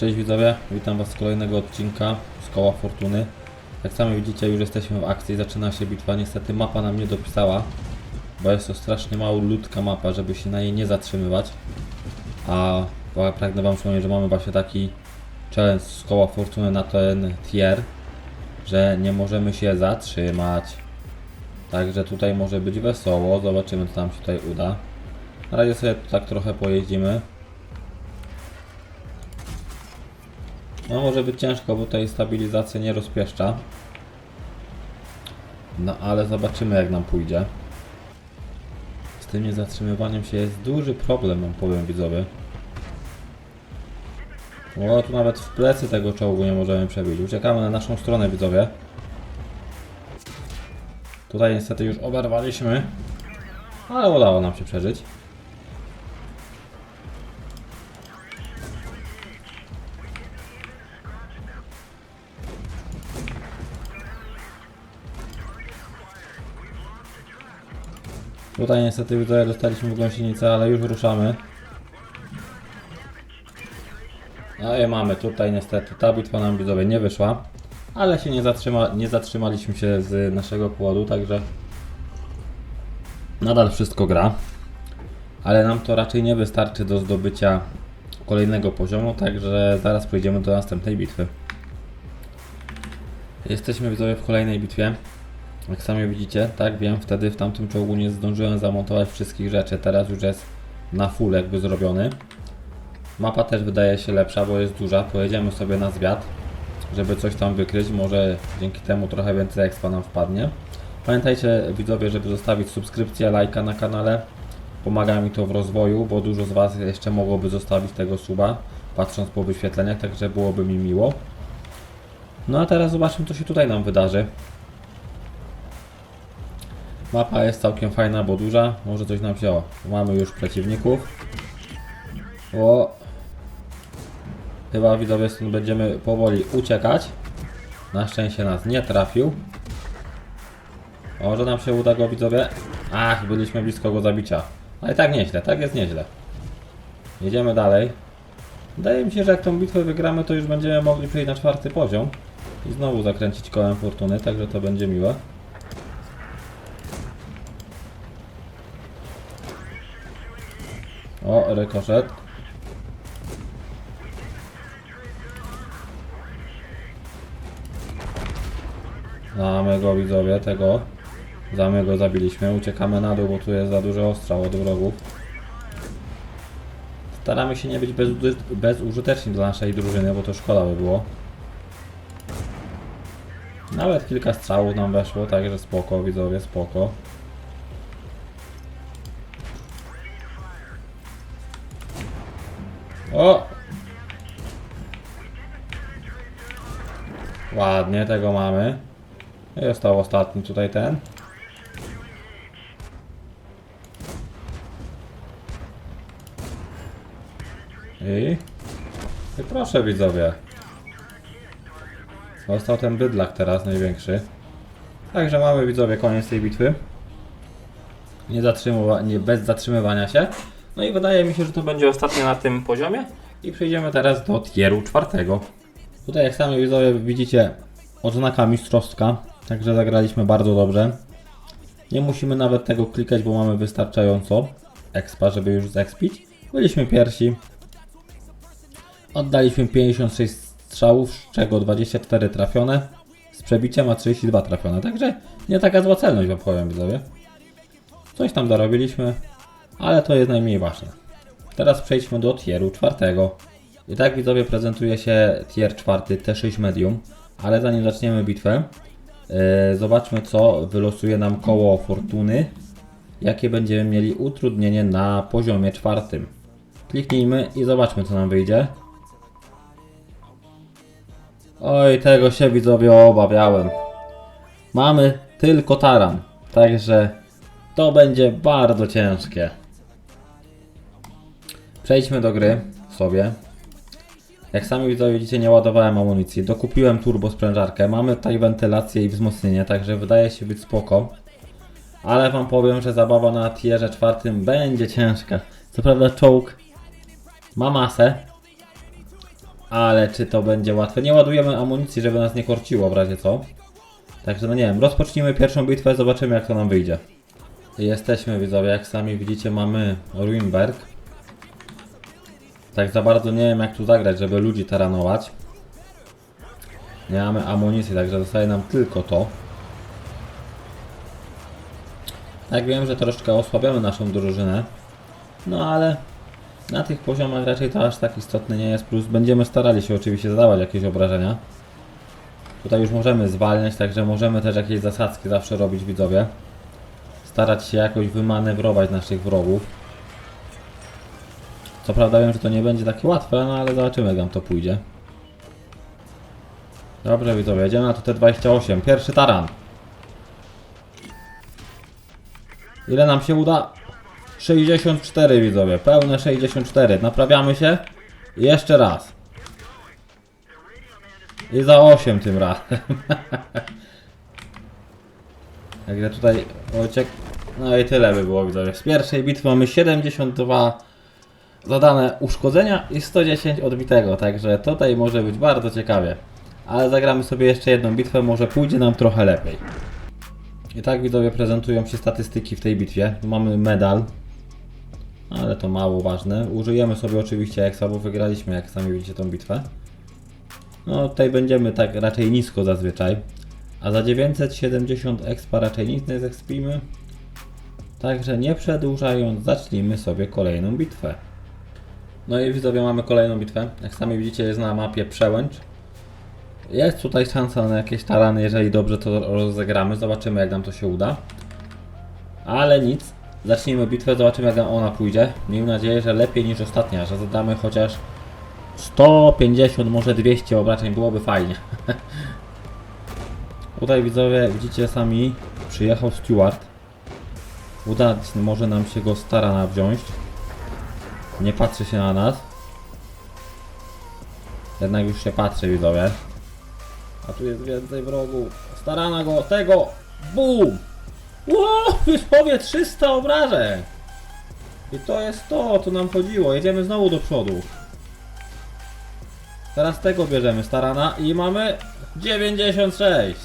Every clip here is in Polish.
Cześć widzowie, witam was z kolejnego odcinka z Koła Fortuny. Jak sami widzicie już jesteśmy w akcji, zaczyna się bitwa. Niestety mapa nam nie dopisała, bo jest to strasznie malutka mapa, żeby się na niej nie zatrzymywać. A pragnę wam przypomnieć, że mamy właśnie taki challenge z Koła Fortuny na ten tier, że nie możemy się zatrzymać. Także tutaj może być wesoło, zobaczymy co nam się tutaj uda. Na razie sobie tak trochę pojeździmy. No może być ciężko, bo tutaj stabilizacja nie rozpieszcza. No ale zobaczymy jak nam pójdzie. Z tym niezatrzymywaniem się jest duży problem, wam powiem widzowie. O, tu nawet w plecy tego czołgu nie możemy przebić. Uciekamy na naszą stronę widzowie. Tutaj niestety już oberwaliśmy. Ale udało nam się przeżyć. Tutaj niestety widzowie dostaliśmy w gąsienicę, ale już ruszamy. No i mamy tutaj niestety, ta bitwa nam widzowie nie wyszła. Ale się nie, zatrzyma, nie zatrzymaliśmy się z naszego płodu, także nadal wszystko gra. Ale nam to raczej nie wystarczy do zdobycia kolejnego poziomu, także zaraz przejdziemy do następnej bitwy. Jesteśmy widzowie w kolejnej bitwie. Jak sami widzicie, tak wiem, wtedy w tamtym czołgu nie zdążyłem zamontować wszystkich rzeczy, teraz już jest na full jakby zrobiony. Mapa też wydaje się lepsza, bo jest duża, pojedziemy sobie na zwiat, żeby coś tam wykryć, może dzięki temu trochę więcej expa nam wpadnie. Pamiętajcie widzowie, żeby zostawić subskrypcję, lajka na kanale, pomaga mi to w rozwoju, bo dużo z Was jeszcze mogłoby zostawić tego suba, patrząc po wyświetleniach, także byłoby mi miło. No a teraz zobaczmy co się tutaj nam wydarzy. Mapa jest całkiem fajna, bo duża. Może coś nam się... O, mamy już przeciwników. O! Chyba widzowie stąd będziemy powoli uciekać. Na szczęście nas nie trafił. Może nam się uda go widzowie. Ach, byliśmy blisko go zabicia. Ale tak nieźle, tak jest nieźle. Jedziemy dalej. Wydaje mi się, że jak tą bitwę wygramy, to już będziemy mogli przejść na czwarty poziom. I znowu zakręcić kołem fortuny, także to będzie miłe. O, rykoszet. Mamy go widzowie, tego. Zamy go zabiliśmy. Uciekamy na dół, bo tu jest za dużo ostrzał od wrogów. Staramy się nie być bezużyteczni dla naszej drużyny, bo to szkoda by było. Nawet kilka strzałów nam weszło, także spoko widzowie, spoko. O! Ładnie, tego mamy. Został ostatni tutaj ten. I... I proszę widzowie. Został ten bydlak teraz, największy. Także mamy widzowie koniec tej bitwy. Nie zatrzymowa- nie, bez zatrzymywania się. No i wydaje mi się, że to będzie ostatnie na tym poziomie. I przejdziemy teraz do tieru czwartego. Tutaj jak sami widzowie widzicie oznaka mistrzowska. Także zagraliśmy bardzo dobrze. Nie musimy nawet tego klikać, bo mamy wystarczająco expa, żeby już zekspić. Byliśmy pierwsi. Oddaliśmy 56 strzałów, z czego 24 trafione. Z przebiciem a 32 trafione. Także nie taka zła celność wam powiem widzowie. Coś tam dorobiliśmy, ale to jest najmniej ważne. Teraz przejdźmy do tieru czwartego. I tak widzowie prezentuje się tier czwarty T6 Medium, ale zanim zaczniemy bitwę, yy, zobaczmy co wylosuje nam koło fortuny, jakie będziemy mieli utrudnienie na poziomie czwartym. Kliknijmy i zobaczmy co nam wyjdzie. Oj, tego się widzowie obawiałem. Mamy tylko taran, także to będzie bardzo ciężkie. Przejdźmy do gry sobie. Jak sami widzowie widzicie, nie ładowałem amunicji. Dokupiłem turbo sprężarkę. Mamy tutaj wentylację i wzmocnienie, także wydaje się być spoko. Ale wam powiem, że zabawa na tierze czwartym będzie ciężka. Co prawda czołg ma masę, Ale czy to będzie łatwe? Nie ładujemy amunicji, żeby nas nie korciło w razie co. Także no nie wiem, rozpocznijmy pierwszą bitwę, zobaczymy jak to nam wyjdzie. Jesteśmy widzowie, jak sami widzicie mamy Ruinberg. Tak za bardzo nie wiem jak tu zagrać, żeby ludzi taranować. Nie mamy amunicji, także zostaje nam tylko to. Tak wiem, że troszkę osłabiamy naszą drużynę. No ale na tych poziomach raczej to aż tak istotne nie jest. Plus będziemy starali się oczywiście zadawać jakieś obrażenia. Tutaj już możemy zwalniać, także możemy też jakieś zasadzki zawsze robić widzowie. Starać się jakoś wymanewrować naszych wrogów. Co prawda wiem, że to nie będzie takie łatwe, no ale zobaczymy jak nam to pójdzie. Dobrze widzowie, jedziemy na to T28. Pierwszy taran. Ile nam się uda? 64 widzowie, pełne 64. Naprawiamy się. Jeszcze raz. I za 8 tym razem. Także tutaj. No i tyle by było widzowie. Z pierwszej bitwy mamy 72 zadane uszkodzenia i 110 odbitego. Także tutaj może być bardzo ciekawie. Ale zagramy sobie jeszcze jedną bitwę, może pójdzie nam trochę lepiej. I tak widzowie prezentują się statystyki w tej bitwie. Mamy medal. Ale to mało ważne. Użyjemy sobie oczywiście Exa, bo wygraliśmy jak sami widzicie tą bitwę. No tutaj będziemy tak raczej nisko zazwyczaj. A za 970 expa raczej nic nie zexpimy. Także nie przedłużając, zacznijmy sobie kolejną bitwę. No i widzowie mamy kolejną bitwę. Jak sami widzicie jest na mapie przełęcz. Jest tutaj szansa na jakieś tarany, jeżeli dobrze to rozegramy. Zobaczymy jak nam to się uda. Ale nic. Zacznijmy bitwę, zobaczymy jak nam ona pójdzie. Miejmy nadzieję, że lepiej niż ostatnia, że zadamy chociaż 150, może 200 obrażeń, byłoby fajnie. Tutaj widzowie, widzicie sami, przyjechał Steward. Udać może nam się go starana wziąć. Nie patrzy się na nas. Jednak już się patrzy widzowie. A tu jest więcej wrogów. Starana go, tego! BUM! Ło, wysłowie 300 obrażeń! I to jest to, co nam chodziło. Jedziemy znowu do przodu. Teraz tego bierzemy, starana i mamy 96.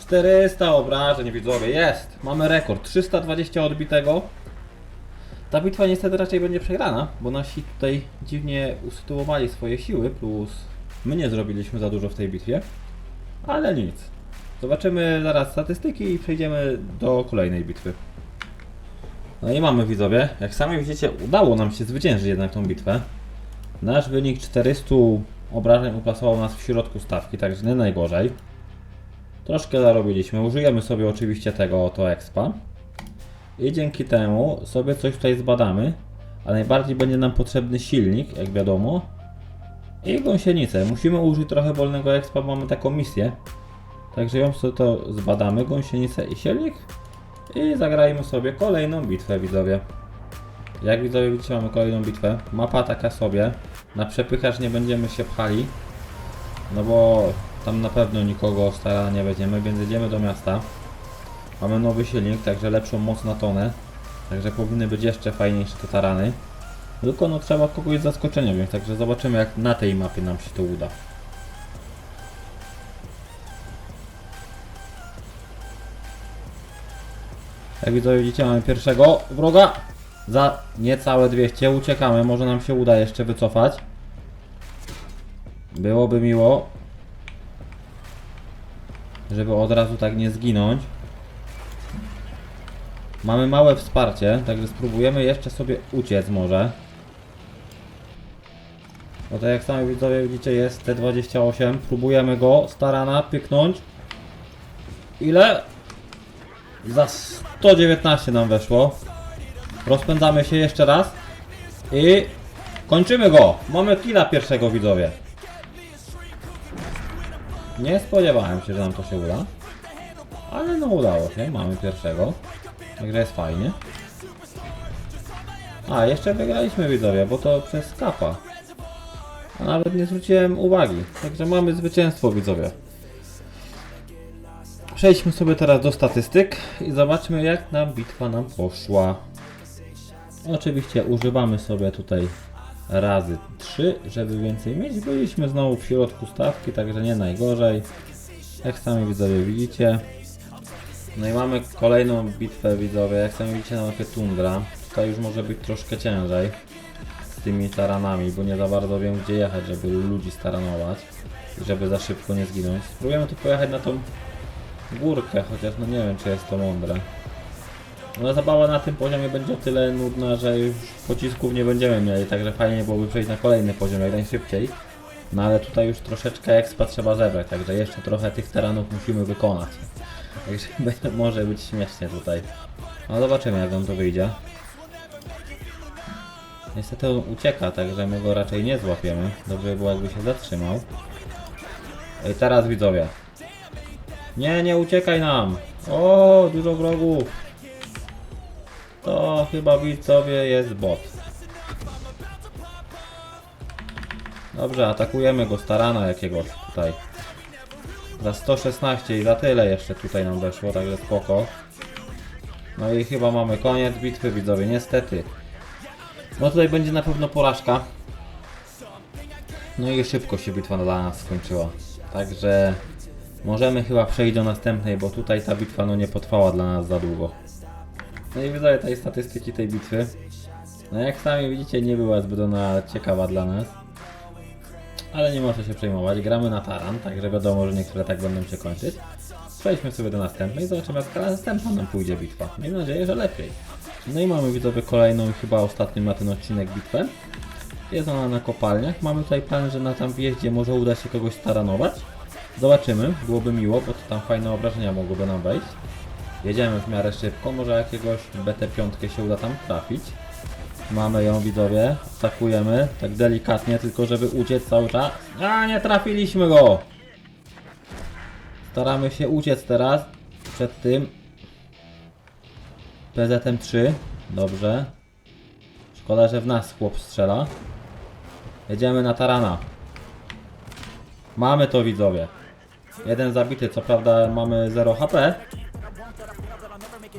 400 obrażeń widzowie, jest! Mamy rekord, 320 odbitego. Ta bitwa niestety raczej będzie przegrana, bo nasi tutaj dziwnie usytuowali swoje siły, plus my nie zrobiliśmy za dużo w tej bitwie. Ale nic. Zobaczymy zaraz statystyki i przejdziemy do kolejnej bitwy. No i mamy widzowie, jak sami widzicie, udało nam się zwyciężyć jednak tą bitwę. Nasz wynik 400 obrażeń uplasował nas w środku stawki, także nie najgorzej. Troszkę zarobiliśmy. Użyjemy sobie oczywiście tego oto expa. I dzięki temu sobie coś tutaj zbadamy. A najbardziej będzie nam potrzebny silnik, jak wiadomo. I gąsienicę. Musimy użyć trochę wolnego expa, mamy taką misję. Także ją sobie to zbadamy, gąsienicę i silnik. I zagrajmy sobie kolejną bitwę, widzowie. Jak widzowie widzicie, mamy kolejną bitwę. Mapa taka sobie. Na przepychacz nie będziemy się pchali. No bo tam na pewno nikogo stara nie będziemy, więc jedziemy do miasta. Mamy nowy silnik, także lepszą moc na tonę. Także powinny być jeszcze fajniejsze te tarany. Tylko no trzeba kogoś zaskoczenia wziąć, także zobaczymy jak na tej mapie nam się to uda. Jak widzicie, mamy pierwszego wroga. Za niecałe 200 uciekamy, może nam się uda jeszcze wycofać. Byłoby miło, żeby od razu tak nie zginąć. Mamy małe wsparcie, także spróbujemy jeszcze sobie uciec może. No to jak sami widzowie widzicie jest T28, próbujemy go starana pyknąć. Ile? Za 119 nam weszło. Rozpędzamy się jeszcze raz. I kończymy go. Mamy killa pierwszego widzowie. Nie spodziewałem się, że nam to się uda. Ale no udało się, mamy pierwszego. Także jest fajnie. A, jeszcze wygraliśmy widzowie, bo to przez kapa. A nawet nie zwróciłem uwagi. Także mamy zwycięstwo widzowie. Przejdźmy sobie teraz do statystyk i zobaczmy jak nam bitwa nam poszła. Oczywiście używamy sobie tutaj razy 3, żeby więcej mieć. Byliśmy znowu w środku stawki, także nie najgorzej. Jak sami widzowie widzicie. No i mamy kolejną bitwę widzowie, jak sami widzicie na mapie Tundra. Tutaj już może być troszkę ciężej z tymi taranami, bo nie za bardzo wiem gdzie jechać, żeby ludzi staranować i żeby za szybko nie zginąć. Spróbujemy tu pojechać na tą górkę, chociaż no nie wiem czy jest to mądre. No zabawa na tym poziomie będzie o tyle nudna, że już pocisków nie będziemy mieli, także fajnie byłoby przejść na kolejny poziom jak najszybciej. No ale tutaj już troszeczkę expa trzeba zebrać, także jeszcze trochę tych terenów musimy wykonać. Także może być śmiesznie tutaj. No zobaczymy jak nam to wyjdzie. Niestety on ucieka, także my go raczej nie złapiemy. Dobrze by było jakby się zatrzymał. I teraz widzowie. Nie, nie uciekaj nam! O, dużo wrogów! To chyba widzowie jest bot. Dobrze, atakujemy go starana jakiegoś tutaj. Za 116 i za tyle jeszcze tutaj nam weszło, także spoko. No i chyba mamy koniec bitwy widzowie, niestety. No tutaj będzie na pewno porażka. No i szybko się bitwa dla nas skończyła. Także możemy chyba przejść do następnej, bo tutaj ta bitwa no nie potrwała dla nas za długo. No i widzowie tej statystyki tej bitwy. No jak sami widzicie nie była zbyt ona ciekawa dla nas. Ale nie ma co się przejmować, gramy na taran, także wiadomo, że niektóre tak będą się kończyć. Przejdźmy sobie do następnej i zobaczymy jak następna nam pójdzie bitwa. Miejmy nadzieję, że lepiej. No i mamy widzowie kolejną chyba ostatnią na ten odcinek bitwę. Jest ona na kopalniach. Mamy tutaj plan, że na tam wjeździe może uda się kogoś staranować. Zobaczymy, byłoby miło, bo to tam fajne obrażenia mogłyby nam wejść. Jedziemy w miarę szybko, może jakiegoś BT5 się uda tam trafić. Mamy ją widzowie, atakujemy, tak delikatnie, tylko żeby uciec cały czas. A nie trafiliśmy go! Staramy się uciec teraz przed tym. PZM3, dobrze. Szkoda, że w nas chłop strzela. Jedziemy na tarana. Mamy to widzowie. Jeden zabity, co prawda mamy 0 HP.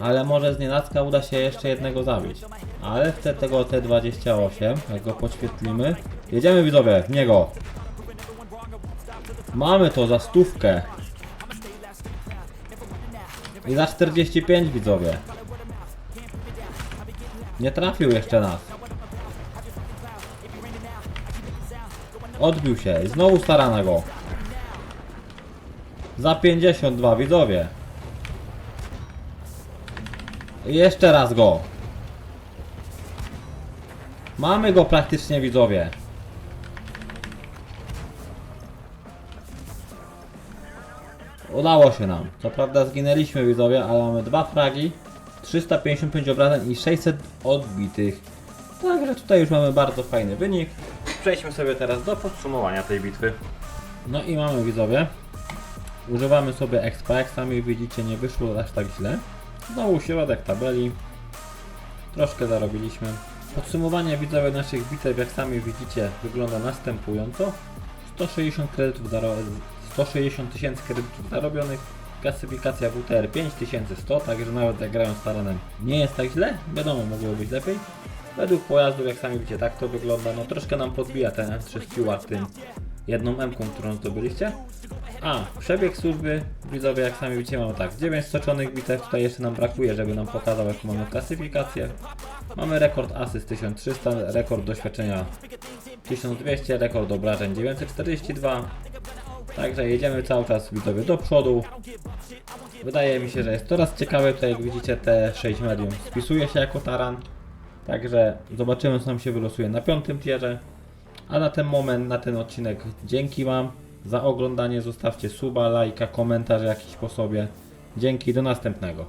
Ale może z nienacka uda się jeszcze jednego zabić. Ale chcę tego T28, jak go podświetlimy. Jedziemy widzowie, w niego. Mamy to za stówkę. I za 45 widzowie. Nie trafił jeszcze nas. Odbił się znowu starana go. Za 52 widzowie. Jeszcze raz go. Mamy go praktycznie widzowie. Udało się nam. Co prawda zginęliśmy widzowie, ale mamy dwa fragi, 355 obrażeń i 600 odbitych. Także tutaj już mamy bardzo fajny wynik. Przejdźmy sobie teraz do podsumowania tej bitwy. No i mamy widzowie. Używamy sobie expa, jak sami widzicie nie wyszło aż tak źle. Znowu środek tabeli. Troszkę zarobiliśmy. Podsumowanie widzowie naszych bitew, jak sami widzicie, wygląda następująco. 160 kredytów zaro... 160 tysięcy kredytów zarobionych. Klasyfikacja WTR 5100, także nawet jak grają z taranem nie jest tak źle. Wiadomo, mogło być lepiej. Według pojazdów, jak sami widzicie, tak to wygląda. No troszkę nam podbija ten M3 Stewart tym jedną M, którą zdobyliście. A, przebieg służby, widzowie, jak sami widzicie, mamy tak, 9 stoczonych bitew, tutaj jeszcze nam brakuje, żeby nam pokazał, jaką mamy klasyfikację. Mamy rekord asyst 1300, rekord doświadczenia 1200, rekord obrażeń 942. Także jedziemy cały czas widzowie do przodu. Wydaje mi się, że jest coraz ciekawe, tutaj jak widzicie te 6 medium spisuje się jako taran. Także zobaczymy co nam się wylosuje na piątym tierze. A na ten moment, na ten odcinek dzięki Wam za oglądanie. Zostawcie suba, lajka, komentarz jakiś po sobie. Dzięki, do następnego.